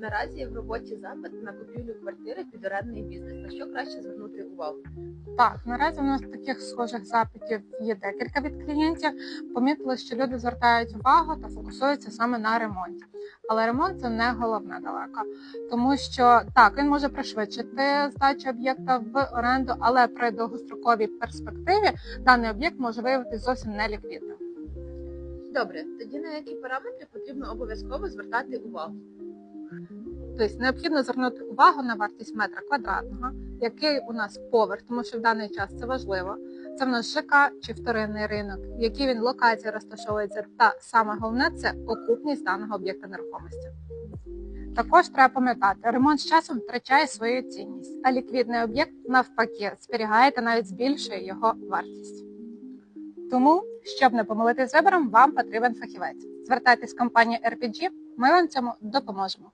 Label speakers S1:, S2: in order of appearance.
S1: Наразі в роботі запит на купівлю квартири під орендний бізнес. На що краще звернути увагу?
S2: Так, наразі у нас таких схожих запитів є декілька від клієнтів. Помітили, що люди звертають увагу та фокусуються саме на ремонті. Але ремонт це не головне далеко, тому що так він може пришвидшити здачу об'єкта в оренду, але при довгостроковій перспективі даний об'єкт може виявитися зовсім неліквідним.
S1: Добре, тоді на які параметри потрібно обов'язково звертати увагу?
S2: Тобто необхідно звернути увагу на вартість метра квадратного, який у нас поверх, тому що в даний час це важливо. Це в нас ЖК чи вторинний ринок, в якій він локації розташовується, та саме головне це окупність даного об'єкта нерухомості. Також треба пам'ятати, ремонт з часом втрачає свою цінність, а ліквідний об'єкт навпаки зберігає та навіть збільшує його вартість. Тому, щоб не помилитись з вибором, вам потрібен фахівець. Звертайтесь в компанію RPG, ми вам цьому допоможемо.